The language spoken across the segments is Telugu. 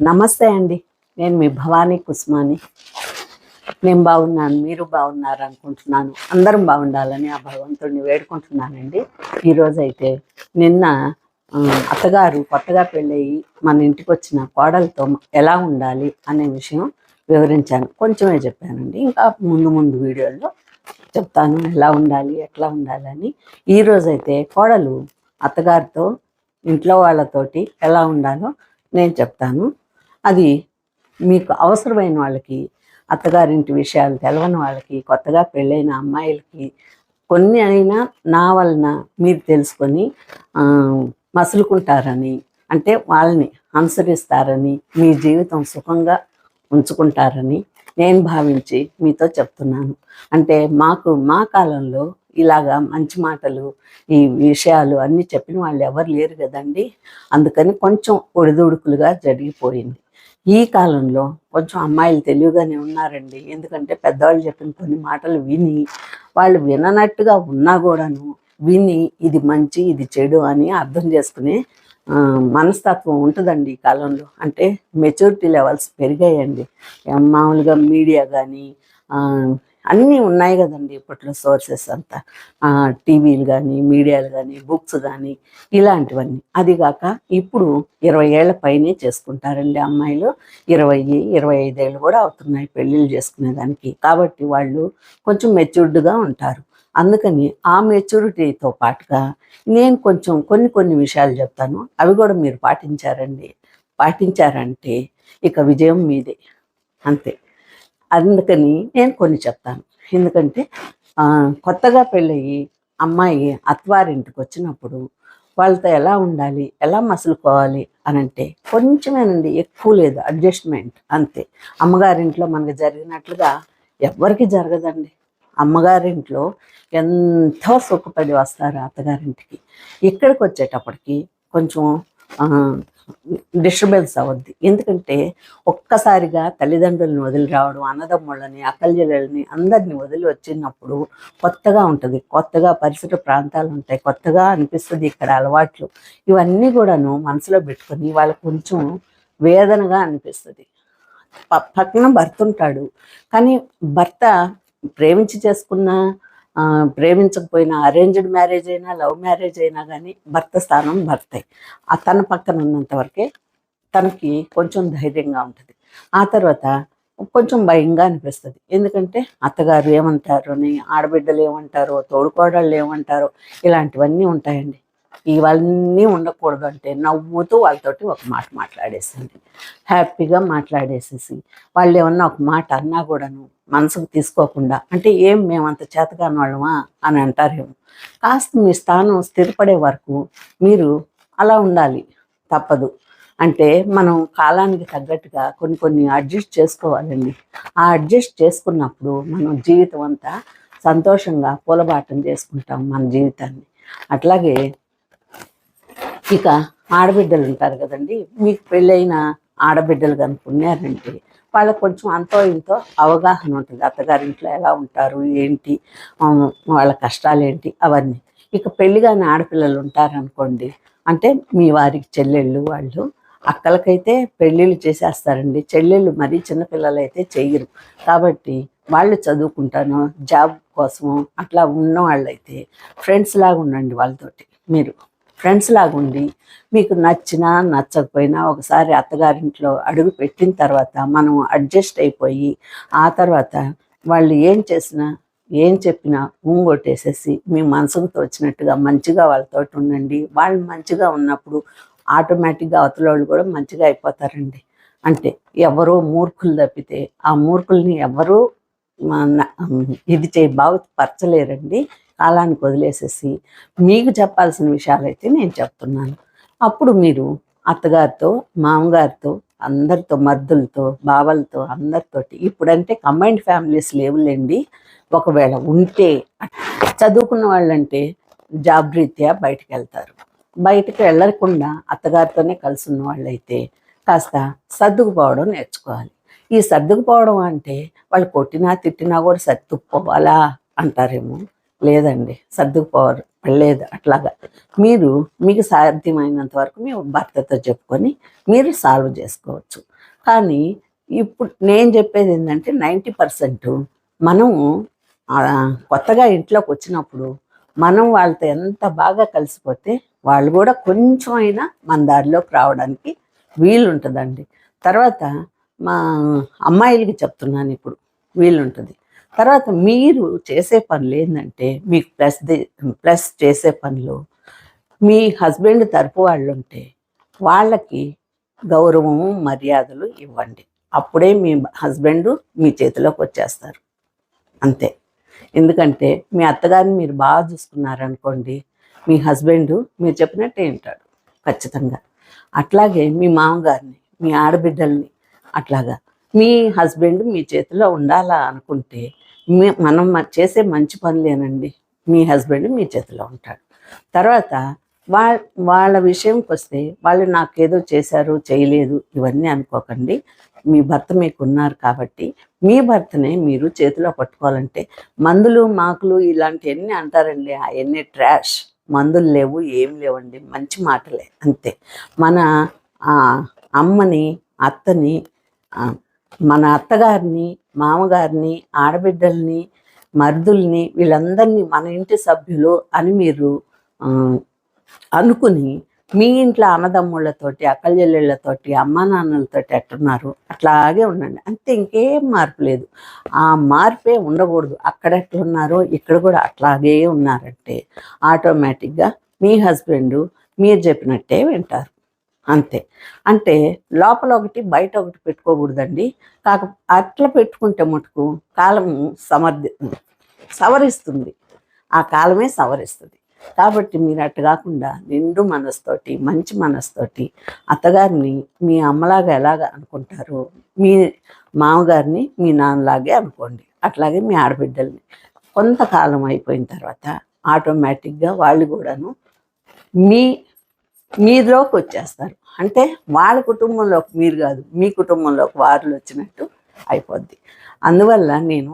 నమస్తే అండి. నేను మీ భవానీ కుస్మాని. నేను బాగున్నాను మీరు బాగున్నారు అనుకుంటున్నాను. అందరం బాగుండాలని ఆ భగవంతుడిని వేడుకుంటున్నానండి. ఈరోజు అయితే నిన్న అత్తగారు కొత్తగా పెళ్ళయి మన ఇంటికి వచ్చిన కోడలతో ఎలా ఉండాలి అనే విషయం వివరించాను. కొంచెమే చెప్పానండి. ఇంకా ముందు ముందు వీడియోల్లో చెప్తాను ఎలా ఉండాలి ఎట్లా ఉండాలని. ఈరోజు అయితే కోడలు అత్తగారితో ఇంట్లో వాళ్ళతోటి ఎలా ఉండాలో నేను చెప్తాను. అది మీకు అవసరమైన వాళ్ళకి అత్తగారింటి విషయాలు తెలవని వాళ్ళకి కొత్తగా పెళ్ళైన అమ్మాయిలకి కొన్ని అయినా నా వలన మీరు తెలుసుకొని మసులుకుంటారని అంటే వాళ్ళని అనుసరిస్తారని మీ జీవితం సుఖంగా ఉంచుకుంటారని నేను భావించి మీతో చెప్తున్నాను. అంటే మాకు మా కాలంలో ఇలాగా మంచి మాటలు ఈ విషయాలు అన్నీ చెప్పిన వాళ్ళు ఎవరు లేరు కదండి. అందుకని కొంచెం ఒడిదుడుకులుగా జరిగిపోయింది. ఈ కాలంలో కొంచెం అమ్మాయిలు తెలివిగానే ఉన్నారండి. ఎందుకంటే పెద్దవాళ్ళు చెప్పిన కొన్ని మాటలు విని వాళ్ళు విననట్టుగా ఉన్నా కూడాను విని ఇది మంచి ఇది చెడు అని అర్థం చేసుకునే మనస్తత్వం ఉంటుందండి ఈ కాలంలో. అంటే మెచ్యూరిటీ లెవెల్స్ పెరిగాయండి. మామూలుగా మీడియా కానీ అన్నీ ఉన్నాయి కదండి ఇప్పట్లో సోర్సెస్ అంతా. టీవీలు కానీ మీడియాలు కానీ బుక్స్ కానీ ఇలాంటివన్నీ. అది కాక ఇప్పుడు ఇరవై ఏళ్ళ పైనే చేసుకుంటారండి అమ్మాయిలు. ఇరవై ఇరవై ఐదేళ్ళు కూడా అవుతున్నాయి పెళ్ళిళ్ళు చేసుకునేదానికి కాబట్టి వాళ్ళు కొంచెం మెచ్యూర్డ్గా ఉంటారు. అందుకని ఆ మెచ్యూరిటీతో పాటుగా నేను కొంచెం కొన్ని కొన్ని విషయాలు చెప్తాను. అవి కూడా మీరు పాటించారండి. పాటించారంటే ఇక విజయం మీదే. అంతే. అందుకని నేను కొన్ని చెప్తాను. ఎందుకంటే కొత్తగా పెళ్ళయి అమ్మాయి అత్వారింటికి వచ్చినప్పుడు వాళ్ళతో ఎలా ఉండాలి ఎలా మసులుకోవాలి అని అంటే కొంచెమేనండి ఎక్కువ లేదు అడ్జస్ట్మెంట్ అంతే. అమ్మగారింట్లో మనకు జరిగినట్లుగా ఎవ్వరికి జరగదండి. అమ్మగారింట్లో ఎంతో సుఖపడి వస్తారు అత్తగారింటికి. ఇక్కడికి వచ్చేటప్పటికి కొంచెం డిస్టర్బెన్స్ అవద్ది ఎందుకంటే ఒక్కసారిగా తల్లిదండ్రులను వదిలి రావడం అన్నదమ్ముళ్ళని అక్కల్జలని అందరిని వదిలి వచ్చినప్పుడు కొత్తగా ఉంటుంది. కొత్తగా పరిసర ప్రాంతాలు ఉంటాయి. కొత్తగా అనిపిస్తుంది ఇక్కడ అలవాట్లు. ఇవన్నీ కూడాను మనసులో పెట్టుకొని వాళ్ళకు కొంచెం వేదనగా అనిపిస్తుంది. ప- పక్కన భర్త ఉంటాడు. కానీ భర్త ప్రేమించి చేసుకున్న ప్రేమించకపోయినా అరేంజ్డ్ మ్యారేజ్ అయినా లవ్ మ్యారేజ్ అయినా కానీ భర్త స్థానం భర్తే. ఆ తన పక్కన ఉన్నంత వరకే తనకి కొంచెం ధైర్యంగా ఉంటుంది. ఆ తర్వాత కొంచెం భయంగా అనిపిస్తుంది. ఎందుకంటే అత్తగారు ఏమంటారు అని ఆడబిడ్డలు ఏమంటారో తోడుకోడళ్ళు ఏమంటారో ఇలాంటివన్నీ ఉంటాయండి. ఇవన్నీ ఉండకూడదు అంటే నవ్వుతూ వాళ్ళతోటి ఒక మాట మాట్లాడేసింది హ్యాపీగా మాట్లాడేసేసి వాళ్ళు ఏమన్నా ఒక మాట అన్నా కూడాను మనసుకు తీసుకోకుండా అంటే ఏం మేమంత చేతగాని వాళ్ళమా అని అంటారేమో. కాస్త మీ స్థానం స్థిరపడే వరకు మీరు అలా ఉండాలి తప్పదు. అంటే మనం కాలానికి తగ్గట్టుగా కొన్ని కొన్ని అడ్జస్ట్ చేసుకోవాలండి. ఆ అడ్జస్ట్ చేసుకున్నప్పుడు మనం జీవితం అంతా సంతోషంగా పూలబాటం చేసుకుంటాం మన జీవితాన్ని. అట్లాగే ఇక ఆడబిడ్డలు ఉంటారు కదండి మీకు పెళ్ళైన ఆడబిడ్డలు కనుక ఉన్నారంటే వాళ్ళకి కొంచెం అంతో ఇంతో అవగాహన ఉంటుంది. అత్తగారింట్లో ఎలా ఉంటారు ఏంటి వాళ్ళ కష్టాలు ఏంటి అవన్నీ. ఇక పెళ్ళి కాని ఆడపిల్లలు ఉంటారనుకోండి అంటే మీ వారికి చెల్లెళ్ళు వాళ్ళు అక్కలకైతే పెళ్ళిళ్ళు చేసేస్తారండి. చెల్లెళ్ళు మరీ చిన్నపిల్లలు అయితే చెయ్యరు. కాబట్టి వాళ్ళు చదువుకుంటాను జాబ్ కోసము అట్లా ఉన్న వాళ్ళైతే ఫ్రెండ్స్ లాగా ఉండండి వాళ్ళతోటి మీరు. ఫ్రెండ్స్ లాగా ఉండి మీకు నచ్చినా నచ్చకపోయినా ఒకసారి అత్తగారింట్లో అడుగు పెట్టిన తర్వాత మనం అడ్జస్ట్ అయిపోయి ఆ తర్వాత వాళ్ళు ఏం చేసినా ఏం చెప్పినా ఊంగొట్టేసేసి మీ మనసుకు తోచినట్టుగా మంచిగా వాళ్ళతో ఉండండి. వాళ్ళు మంచిగా ఉన్నప్పుడు ఆటోమేటిక్గా అవతల వాళ్ళు కూడా మంచిగా అయిపోతారండి. అంటే ఎవరో మూర్ఖులు తప్పితే ఆ మూర్ఖుల్ని ఎవరూ మన- ఇది చే బాగుపరచలేరండి. కాలానికి వదిలేసేసి మీకు చెప్పాల్సిన విషయాలైతే నేను చెప్తున్నాను. అప్పుడు మీరు అత్తగారితో మామగారితో అందరితో మద్దులతో బావలతో అందరితోటి ఇప్పుడంటే కంబైన్డ్ ఫ్యామిలీస్ లేవులేండి. ఒకవేళ ఉంటే చదువుకున్న వాళ్ళంటే జాబ్ రీత్యా బయటకు వెళ్తారు బయటకు వెళ్ళకుండా అత్తగారితోనే కలిసి ఉన్న వాళ్ళైతే కాస్త సర్దుకుపోవడం నేర్చుకోవాలి. ఈ సర్దుకుపోవడం అంటే వాళ్ళు కొట్టినా తిట్టినా కూడా సర్దుకుపోవాలా అంటారేమో. లేదండి సర్దుకుపోవడం లేదు అట్లాగా. మీరు మీకు సాధ్యమైనంత వరకు మీ భర్తతో చెప్పుకొని మీరు సాల్వ్ చేసుకోవచ్చు. కానీ ఇప్పుడు నేను చెప్పేది ఏంటంటే నైంటీ పర్సెంట్ మనము కొత్తగా ఇంట్లోకి వచ్చినప్పుడు మనం వాళ్ళతో ఎంత బాగా కలిసిపోతే వాళ్ళు కూడా కొంచెం అయినా మన దారిలోకి రావడానికి వీలుంటుందండి. తర్వాత మా అమ్మాయిలకి చెప్తున్నాను ఇప్పుడు వీలుంటుంది. తర్వాత మీరు చేసే పనులు ఏంటంటే మీకు ప్లస్ ప్లస్ చేసే పనులు మీ హస్బెండ్ తరపు వాళ్ళు ఉంటే వాళ్ళకి గౌరవము మర్యాదలు ఇవ్వండి. అప్పుడే మీ హస్బెండ్ మీ చేతిలోకి వచ్చేస్తారు. అంతే. ఎందుకంటే మీ అత్తగారిని మీరు బాగా చూసుకున్నారనుకోండి మీ హస్బెండ్ మీరు చెప్పినట్టే వింటాడు ఖచ్చితంగా. అట్లాగే మీ మామగారిని మీ ఆడబిడ్డల్ని అట్లాగా మీ హస్బెండ్ మీ చేతిలో ఉండాలా అనుకుంటే మనం చేసే మంచి పనులేనండి. మీ హస్బెండ్ మీ చేతిలో ఉంటాడు. తర్వాత వా వాళ్ళ విషయంకి వస్తే వాళ్ళు నాకేదో చేశారు చేయలేదు ఇవన్నీ అనుకోకండి. మీ భర్త మీకు ఉన్నారు కాబట్టి మీ భర్తనే మీరు చేతిలో పట్టుకోవాలంటే మందులు మాకులు ఇలాంటివన్నీ అంటారండి. అవన్నీ ట్రాష్. మందులు లేవు ఏం లేవండి. మంచి మాటలే అంతే. మన ఆ, అమ్మని అత్తని మన అత్తగారిని మామగారిని ఆడబిడ్డల్ని మర్దుల్ని వీళ్ళందరినీ మన ఇంటి సభ్యులు అని మీరు అనుకుని మీ ఇంట్లో అన్నదమ్ముళ్ళతోటి అక్కచెల్లెళ్ళతోటి అమ్మా నాన్నలతోటి ఎట్టున్నారు? అట్లాగే ఉండండి. అంతే ఇంకేం మార్పు లేదు. ఆ మార్పే ఉండకూడదు. అక్కడ ఎట్లున్నారో ఇక్కడ కూడా అట్లాగే ఉన్నారంటే ఆటోమేటిక్గా మీ హస్బెండ్ మీరు చెప్పినట్టే వింటారు. అంతే. అంటే లోపల ఒకటి బయట ఒకటి పెట్టుకోకూడదండి. కాక అట్లా పెట్టుకుంటే మటుకు కాలం సమర్థి సవరిస్తుంది. ఆ కాలమే సవరిస్తుంది. కాబట్టి మీరు అట్టు కాకుండా నిండు మనస్తోటి మంచి మనస్తోటి అత్తగారిని మీ అమ్మలాగా ఎలాగ అనుకుంటారు మీ మామగారిని మీ నాన్నలాగే అనుకోండి. అట్లాగే మీ ఆడబిడ్డల్ని. కొంతకాలం అయిపోయిన తర్వాత ఆటోమేటిక్గా వాళ్ళు కూడాను మీ మీలోకి వచ్చేస్తారు. అంటే వాళ్ళ కుటుంబంలోకి మీరు కాదు మీ కుటుంబంలోకి వారు వచ్చినట్టు అయిపోద్ది. అందువల్ల నేను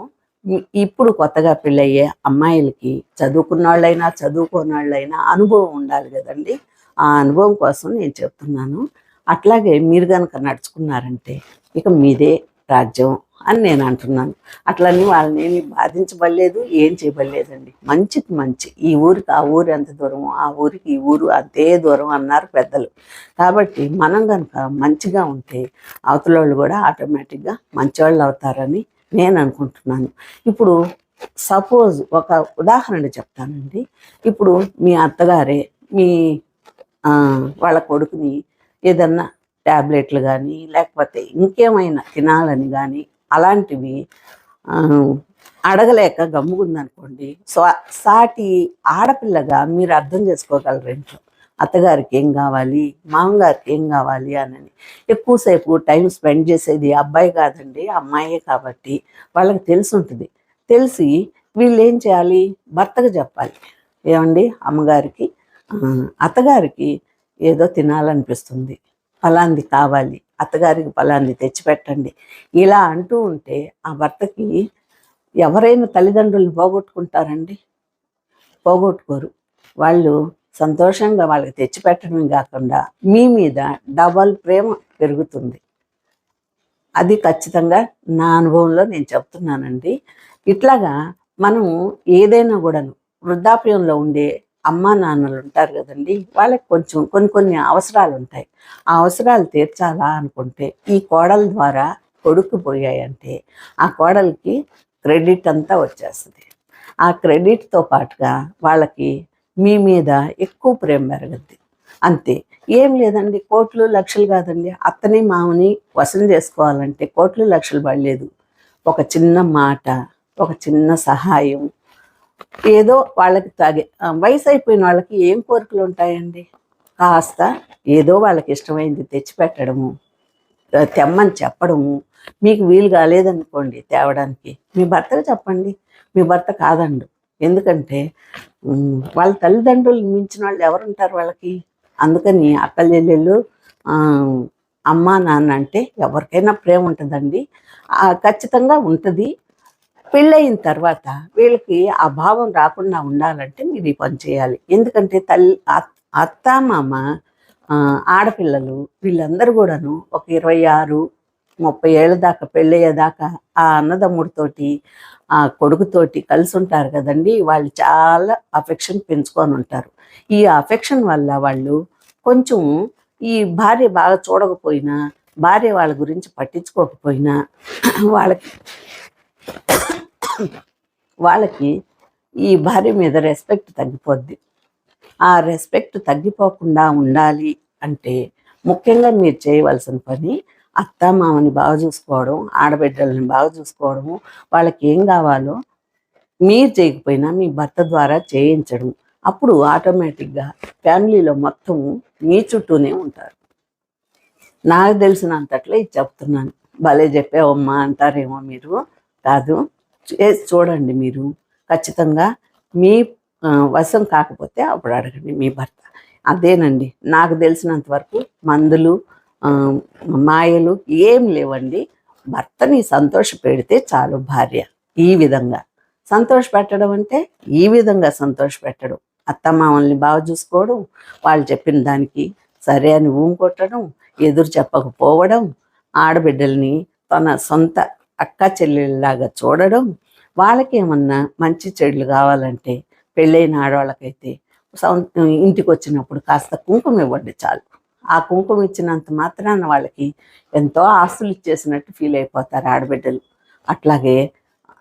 ఇప్పుడు కొత్తగా పెళ్ళయ్యే అమ్మాయిలకి చదువుకున్న వాళ్ళైనా చదువుకోని వాళ్ళైనా అనుభవం ఉండాలి కదండి. ఆ అనుభవం కోసం నేను చెప్తున్నాను. అట్లాగే మీరు కనుక నడుచుకున్నారంటే ఇక మీదే రాజ్యం అని నేను అంటున్నాను. అట్లని వాళ్ళని ఏమి బాధించబడలేదు ఏం చేయబడలేదండి. మంచికి మంచి. ఈ ఊరికి ఆ ఊరు ఎంత దూరం ఆ ఊరికి ఈ ఊరు అంతే దూరం అన్నారు పెద్దలు. కాబట్టి మనం కనుక మంచిగా ఉంటే అవతల వాళ్ళు కూడా ఆటోమేటిక్గా మంచివాళ్ళు అవుతారని నేను అనుకుంటున్నాను. ఇప్పుడు సపోజ్ ఒక ఉదాహరణ చెప్తానండి. ఇప్పుడు మీ అత్తగారే మీ వాళ్ళ కొడుకుని ఏదన్నా ట్యాబ్లెట్లు కానీ లేకపోతే ఇంకేమైనా తినాలని కానీ అలాంటివి అడగలేక గమ్ముకుందనుకోండి సో సాటి ఆడపిల్లగా మీరు అర్థం చేసుకోగలరు ఇంట్లో. అత్తగారికి ఏం కావాలి? మామగారికి ఏం కావాలి అని ఎక్కువసేపు టైం స్పెండ్ చేసేది అబ్బాయి కాదండి అమ్మాయే కాబట్టి వాళ్ళకి తెలిసి ఉంటుంది తెలిసి వీళ్ళు ఏం చేయాలి? భర్తకు చెప్పాలి. ఏమండి? అమ్మగారికి అత్తగారికి ఏదో తినాలనిపిస్తుంది. ఫలాంది కావాలి. అత్తగారికి ఫలాన్ని తెచ్చిపెట్టండి. ఇలా అంటూ ఉంటే ఆ భర్తకి ఎవరైనా తల్లిదండ్రులను పోగొట్టుకుంటారండి? పోగొట్టుకోరు. వాళ్ళు సంతోషంగా వాళ్ళకి తెచ్చిపెట్టడమే కాకుండా మీ మీద డబల్ ప్రేమ పెరుగుతుంది. అది ఖచ్చితంగా నా అనుభవంలో నేను చెప్తున్నానండి. ఇట్లాగా మనం ఏదైనా కూడాను వృద్ధాప్యంలో ఉండే అమ్మా నాన్నలు ఉంటారు కదండి వాళ్ళకి కొంచెం కొన్ని కొన్ని అవసరాలు ఉంటాయి. ఆ అవసరాలు తీర్చాలా అనుకుంటే ఈ కోడల ద్వారా కొడుకు పోయాయంటే ఆ కోడలికి క్రెడిట్ అంతా వచ్చేస్తుంది. ఆ క్రెడిట్తో పాటుగా వాళ్ళకి మీ మీద ఎక్కువ ప్రేమ పెరగద్ది. అంతే. ఏం లేదండి కోట్లు లక్షలు కాదండి. అత్తని మామని వసూలు చేసుకోవాలంటే కోట్లు లక్షలు పడలేదు. ఒక చిన్న మాట ఒక చిన్న సహాయం ఏదో వాళ్ళకి తాగే వయసు అయిపోయిన వాళ్ళకి ఏం కోరికలు ఉంటాయండి? కాస్త ఏదో వాళ్ళకి ఇష్టమైంది తెచ్చిపెట్టడము తెమ్మని చెప్పడము. మీకు వీలు కాలేదనుకోండి తేవడానికి. మీ భర్తకు చెప్పండి. మీ భర్త కాదండు. ఎందుకంటే వాళ్ళ తల్లిదండ్రులు మించిన వాళ్ళు ఎవరు ఉంటారు వాళ్ళకి? అందుకని అక్కలు అమ్మ నాన్న అంటే ఎవరికైనా ప్రేమ ఉంటుందండి. ఖచ్చితంగా ఉంటుంది. పెళ్ళయిన తర్వాత వీళ్ళకి ఆ భావం రాకుండా ఉండాలంటే మీరు ఈ పని చేయాలి. ఎందుకంటే తల్లి అత్త మామ ఆడపిల్లలు వీళ్ళందరూ కూడాను ఒక ఇరవై ఆరు ముప్పై ఏళ్ళ దాకా పెళ్ళయ్యేదాకా ఆ అన్నదమ్ముడితోటి ఆ కొడుకుతోటి కలిసి ఉంటారు కదండి. వాళ్ళు చాలా అఫెక్షన్ పెంచుకొని ఉంటారు. ఈ అఫెక్షన్ వల్ల వాళ్ళు కొంచెం ఈ భార్య బాగా చూడకపోయినా భార్య వాళ్ళ గురించి పట్టించుకోకపోయినా వాళ్ళకి వాళ్ళకి ఈ భార్య మీద రెస్పెక్ట్ తగ్గిపోద్ది. ఆ రెస్పెక్ట్ తగ్గిపోకుండా ఉండాలి అంటే ముఖ్యంగా మీరు చేయవలసిన పని అత్త మామని బాగా చూసుకోవడం ఆడబిడ్డల్ని బాగా చూసుకోవడము వాళ్ళకి ఏం కావాలో మీరు చేయకపోయినా మీ భర్త ద్వారా చేయించడం. అప్పుడు ఆటోమేటిక్గా ఫ్యామిలీలో మొత్తం మీ చుట్టూనే ఉంటారు. నాకు తెలిసినంతట్లో ఇది చెప్తున్నాను. భలే చెప్పావమ్మా అంటారేమో మీరు. కాదు. చేసి చూడండి మీరు. ఖచ్చితంగా మీ వశం కాకపోతే అప్పుడు అడగండి మీ భర్త. అదేనండి. నాకు తెలిసినంత వరకు మందులు మాయలు ఏం లేవండి. భర్తని సంతోష పెడితే చాలు భార్య. ఈ విధంగా. సంతోష పెట్టడం అంటే ఈ విధంగా సంతోష పెట్టడం. అత్తమామల్ని బాగా చూసుకోవడం వాళ్ళు చెప్పిన దానికి సరే అని ఊం కొట్టడం ఎదురు చెప్పకపోవడం ఆడబిడ్డల్ని తన సొంత అక్క చెల్లెళ్ళలాగా చూడడం వాళ్ళకేమన్నా మంచి చెడులు కావాలంటే పెళ్ళైన ఆడవాళ్ళకైతే ఇంటికి వచ్చినప్పుడు కాస్త కుంకుమ ఇవ్వండి చాలు. ఆ కుంకుమ ఇచ్చినంత మాత్రాన వాళ్ళకి ఎంతో ఆస్తులు ఇచ్చేసినట్టు ఫీల్ అయిపోతారు ఆడబిడ్డలు. అట్లాగే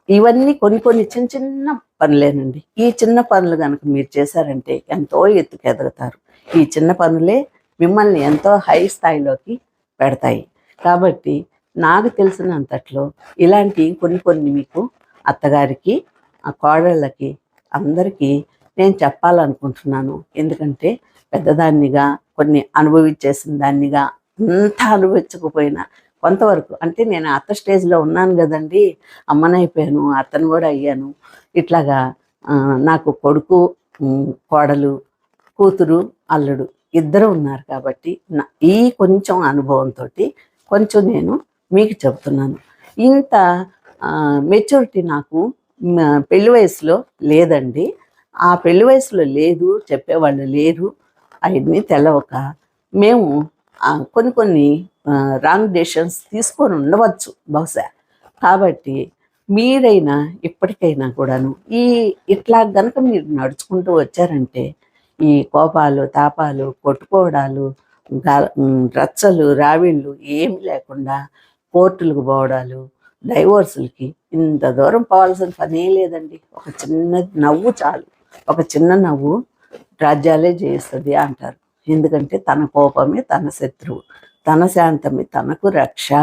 ఇవన్నీ కొన్ని కొన్ని చిన్న చిన్న పనులేనండి. ఈ చిన్న పనులు కనుక మీరు చేశారంటే ఎంతో ఎత్తుకు ఎదుగుతారు ఈ చిన్న పనులే మిమ్మల్ని ఎంతో హై స్థాయిలోకి పెడతాయి. కాబట్టి నాకు తెలిసినంతట్లో ఇలాంటి కొన్ని కొన్ని మీకు అత్తగారికి ఆ కోడళ్ళకి అందరికీ నేను చెప్పాలనుకుంటున్నాను. ఎందుకంటే పెద్దదాన్నిగా కొన్ని అనుభవించేసిన దాన్నిగా అంతా అనుభవించకపోయినా కొంతవరకు అంటే నేను అత్త స్టేజ్లో ఉన్నాను కదండి అమ్మనైపోయాను అత్తను కూడా అయ్యాను. ఇట్లాగా నాకు కొడుకు కోడలు కూతురు అల్లుడు ఇద్దరు ఉన్నారు కాబట్టి నా ఈ కొంచెం అనుభవంతో కొంచెం నేను మీకు చెబుతున్నాను. ఇంత మెచ్యూరిటీ నాకు పెళ్ళి వయసులో లేదండి. ఆ పెళ్ళి వయసులో లేదు చెప్పేవాళ్ళు లేరు అవన్నీ తెలవక మేము కొన్ని కొన్ని రాంగ్ డెసిషన్స్ తీసుకొని ఉండవచ్చు బహుశా. కాబట్టి మీరైనా ఇప్పటికైనా కూడాను ఈ ఇట్లా గనక మీరు నడుచుకుంటూ వచ్చారంటే ఈ కోపాలు తాపాలు కొట్టుకోవడాలు రచ్చలు రావిళ్ళు ఏమి లేకుండా కోర్టులకు పోవడాలు డైవోర్సులకి ఇంత దూరం పోవాల్సిన పనే లేదండి. ఒక చిన్న నవ్వు చాలు. ఒక చిన్న నవ్వు రాజ్యాలే చేస్తుంది అంటారు. ఎందుకంటే తన కోపమే తన శత్రువు తన శాంతమే తనకు రక్ష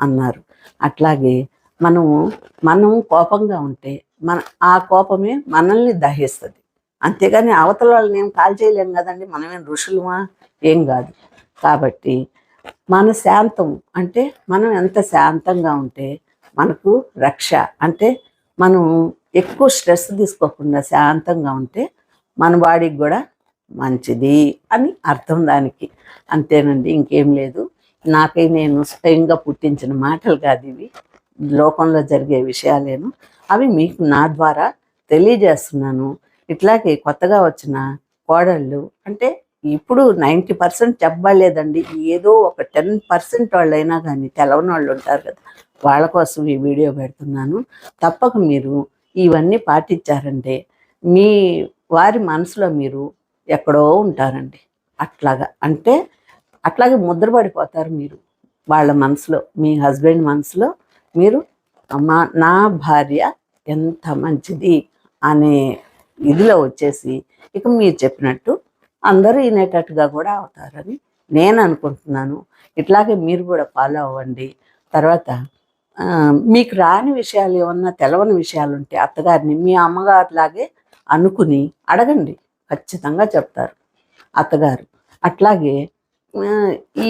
అన్నారు. అట్లాగే మనము మనం కోపంగా ఉంటే మన ఆ కోపమే మనల్ని దహిస్తుంది. అంతేగాని అవతల వాళ్ళని ఏం కాల్ చేయలేం కదండి. మనమేం ఋషులమా? ఏం కాదు. కాబట్టి మన శాంతం అంటే మనం ఎంత శాంతంగా ఉంటే మనకు రక్ష. అంటే మనం ఎక్కువ స్ట్రెస్ తీసుకోకుండా శాంతంగా ఉంటే మన బాడీకి కూడా మంచిది అని అర్థం దానికి. అంతేనండి ఇంకేం లేదు. నాకై నేను స్వయంగా పుట్టించిన మాటలు కాదు ఇవి. లోకంలో జరిగే విషయాలేను. అవి మీకు నా ద్వారా తెలియజేస్తున్నాను. ఇట్లాగే కొత్తగా వచ్చిన కోడళ్ళు అంటే ఇప్పుడు నైంటీ పర్సెంట్ చెప్పలేదండి. ఏదో ఒక టెన్ పర్సెంట్ వాళ్ళైనా కానీ తెలవని వాళ్ళు ఉంటారు కదా. వాళ్ళ కోసం ఈ వీడియో పెడుతున్నాను. తప్పక మీరు ఇవన్నీ పాటించారంటే మీ వారి మనసులో మీరు ఎక్కడో ఉంటారండి. అట్లాగా అంటే అట్లాగే ముద్రపడిపోతారు మీరు. వాళ్ళ మనసులో మీ హస్బెండ్ మనసులో మీరు మా నా భార్య ఎంత మంచిది అనే ఇదిలో వచ్చేసి ఇక మీరు చెప్పినట్టు అందరూ వినేటట్టుగా కూడా అవుతారని నేను అనుకుంటున్నాను. ఇట్లాగే మీరు కూడా ఫాలో అవ్వండి. తర్వాత మీకు రాని విషయాలు ఏమన్నా తెలవని విషయాలు ఉంటే అత్తగారిని మీ అమ్మగారిలాగే అనుకుని అడగండి. ఖచ్చితంగా చెప్తారు అత్తగారు. అట్లాగే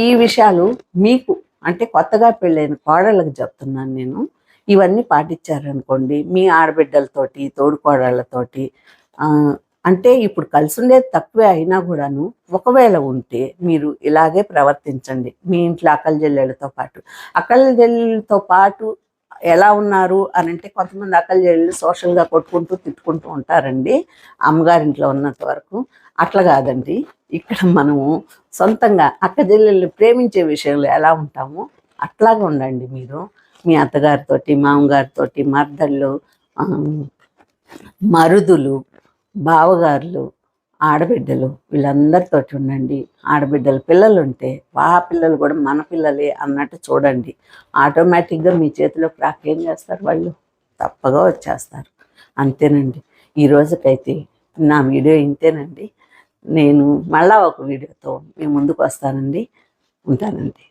ఈ విషయాలు మీకు అంటే కొత్తగా పెళ్ళైన కోడళ్ళకి చెప్తున్నాను నేను. ఇవన్నీ పాటించారనుకోండి మీ ఆడబిడ్డలతోటి తోడుకోడళ్ళతోటి అంటే ఇప్పుడు కలిసి ఉండేది తక్కువే అయినా కూడాను ఒకవేళ ఉంటే మీరు ఇలాగే ప్రవర్తించండి. మీ ఇంట్లో అక్కల జల్లెళ్ళతో పాటు. అక్కల జల్లెళ్ళతో పాటు ఎలా ఉన్నారు అని అంటే కొంతమంది అక్కలు చెల్లెళ్ళు సోషల్గా కొట్టుకుంటూ తిట్టుకుంటూ ఉంటారండి. అమ్మగారింట్లో ఉన్నంత వరకు. అట్లా కాదండి. ఇక్కడ మనము సొంతంగా అక్క చెల్లెళ్ళు ప్రేమించే విషయంలో ఎలా ఉంటామో అట్లాగే ఉండండి మీరు. మీ అత్తగారితోటి మామగారితోటి మర్దళ్ళు మరుదులు బావగారులు ఆడబిడ్డలు వీళ్ళందరితోటి ఉండండి ఆడబిడ్డలు పిల్లలు ఉంటే ఆ పిల్లలు కూడా మన పిల్లలే అన్నట్టు చూడండి. ఆటోమేటిక్గా మీ చేతిలోకి రాక ఏం చేస్తారు వాళ్ళు? తప్పగా వచ్చేస్తారు. అంతేనండి. ఈ రోజుకైతే నా వీడియో ఇంతేనండి. నేను మళ్ళా ఒక వీడియోతో మీ ముందుకు వస్తానండి. ఉంటానండి.